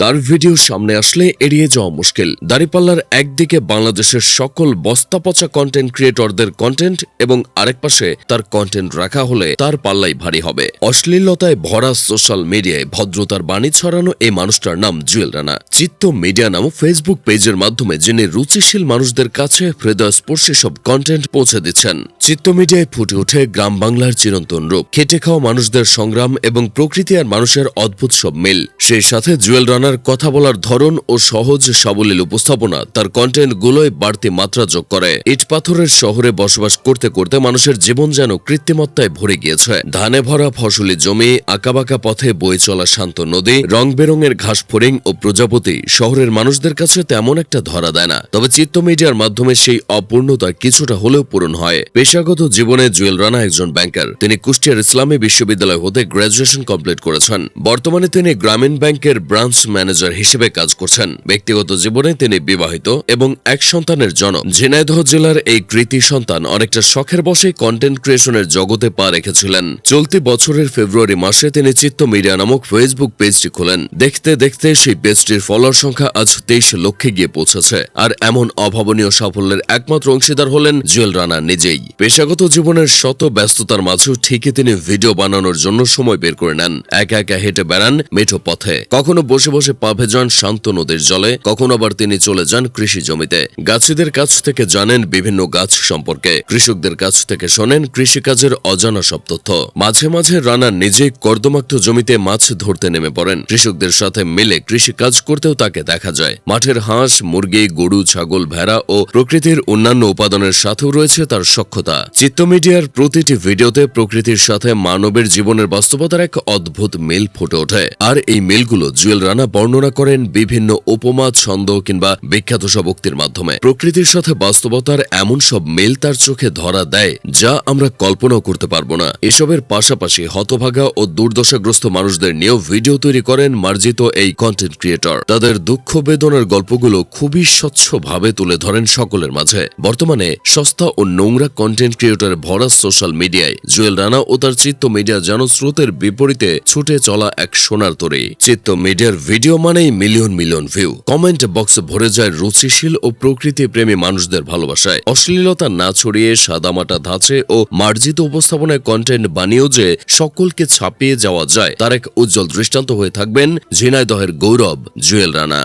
তার ভিডিও সামনে আসলে এড়িয়ে যাওয়া মুশকিল। দাড়িপাল্লার একদিকে বাংলাদেশের সকল বস্তাপচা কন্টেন্ট ক্রিয়েটরদের কন্টেন্ট এবং আরেক পাশে তার কন্টেন্ট রাখা হলে তার পাল্লাই ভারী হবে। অশ্লীলতায় ভরা সোশ্যাল মিডিয়ায় ভদ্রতার বাণী ছড়ানো এই মানুষটার নাম জুয়েল রানা। চিত্ত মিডিয়া নামক ফেসবুক পেজের মাধ্যমে যিনি রুচিশীল মানুষদের কাছে হৃদয়স্পর্শী সব কন্টেন্ট পৌঁছে দিচ্ছেন। চিত্ত মিডিয়ায় ফুটে ওঠে গ্রাম বাংলার চিরন্তন রূপ। খেটে খাওয়া মানুষদের সংগ্রাম এবং প্রকৃতি আর মানুষের অদ্ভুত সব মিল। সেই সাথে জুয়েল রানার কথা বলার ধরন ও সহজ সাবলীল উপস্থাপনা। তার কন্টেন্টগুলোয় বাড়তি মাত্রা যোগ করে। ইট পাথরের শহরে বসবাস করতে করতে মানুষের জীবন যেন কৃত্রিমত্তায় ভরে গিয়েছে। ধানে ভরা ফসলি জমি, আঁকাবাঁকা পথে বয়ে চলা শান্ত নদী রং বেরঙের ঘাস ফড়িং ও প্রজাপতি শহরের মানুষদের কাছে তেমন একটা ধরা দেয় না। তবে চিত্ত মিডিয়ার মাধ্যমে সেই অপূর্ণতা কিছুটা হলেও পূরণ হয়। পেশাগত জীবনে জুয়েল রানা একজন ব্যাংকার তিনি কুষ্টিয়ার ইসলামী বিশ্ববিদ্যালয় হতে গ্রাজুয়েশন কমপ্লিট করেছেন। বর্তমানে তিনি গ্রামীণ ব্যাংকের ব্রাঞ্চ ম্যানেজার হিসেবে কাজ করছেন। ব্যক্তিগত জীবনে তিনি বিবাহিত এবং এক সন্তানের জনক। ঝিনাইদহ জেলার এই কৃতি সন্তান অনেকটা শখের বসে কন্টেন্ট ক্রিয়েশনের জগতে পা রেখেছিলেন। চলতি বছরের ফেব্রুয়ারি মাসে তিনি চিত্ত মিডিয়া নামক ফেসবুক পেজটি খোলেন। দেখতে দেখতে সেই পেজটির ফলোয়ার সংখ্যা আজ তেইশ লক্ষে গিয়ে পৌঁছেছে। আর এমন অভাবনীয় সাফল্যের একমাত্র অংশীদার হলেন জুয়েল রানা নিজেই। পেশাগত জীবনের শত ব্যস্ততার মাঝেও ঠিকই তিনি ভিডিও বানানোর জন্য সময় বের করে নেন। একা একা হেঁটে বেড়ান মেঠো পথে। কখনো বসে বসে পা ভেজান শান্ত নদীর জলে, কখনো আবার তিনি চলে যান কৃষি জমিতে। গাছিদের কাছ থেকে জানেন বিভিন্ন গাছ সম্পর্কে। কৃষকদের কাছ থেকে শোনেন কৃষিকাজের অজানা সব তথ্য। মাঝে মাঝে রানা নিজেই কর্দমাক্ত জমিতে মাছ ধরতে নেমে পড়েন। কৃষকদের সাথে মিলে কৃষি কাজ করতেও তাকে দেখা যায়। মাঠের হাঁস, মুরগি, গরু, ছাগল, ভেড়া ও প্রকৃতির অন্যান্য উপাদানের সাথেও রয়েছে তার সক্ষতা। চিত্ত মিডিয়ার প্রতিটি ভিডিওতে প্রকৃতির সাথে মানবের জীবনের বাস্তবতার এক অদ্ভুত মিল ফুটে ওঠে। আর এই মিলগুলো জুয়েল রানা বর্ণনা করেন বিভিন্ন উপমা ছন্দ কিংবা বিখ্যাত সব উক্তির মাধ্যমে। প্রকৃতির সাথে বাস্তবতার এমন সব মেল তার চোখে ধরা দেয়, যা আমরা কল্পনাও করতে পারব না। এসবের পাশাপাশি হতভাগা ও দুর্দশাগ্রস্ত মানুষদের নিয়েও ভিডিও তৈরি করেন মার্জিত এই কন্টেন্ট ক্রিয়েটর তাদের দুঃখ বেদনার গল্পগুলো খুবই স্বচ্ছভাবে তুলে ধরেন সকলের মাঝে। বর্তমানে সস্তা ও নোংরা কন্টেন্ট ক্রিয়েটর ভরা সোশ্যাল মিডিয়ায় জুয়েল রানা ও তার চিত্ত মিডিয়া যেন স্রোতের বিপরীতে ছুটে চলা এক সোনার তরী। চিত্ত মিডিয়ার ভিডিও মানেই million million view. Comment box ভরে যায় রুচিশীল ও প্রকৃতি প্রেমী মানুষদের ভালোবাসায়। অশ্লীলতা না ছড়িয়ে সাদামাটা ধাঁচে ও মার্জিত উপস্থাপনায় কন্টেন্ট বানিয়েও যে সকলকে ছাপিয়ে যাওয়া যায়, তার এক উজ্জ্বল দৃষ্টান্ত হয়ে থাকবেন ঝিনাইদহের গৌরব জুয়েল রানা।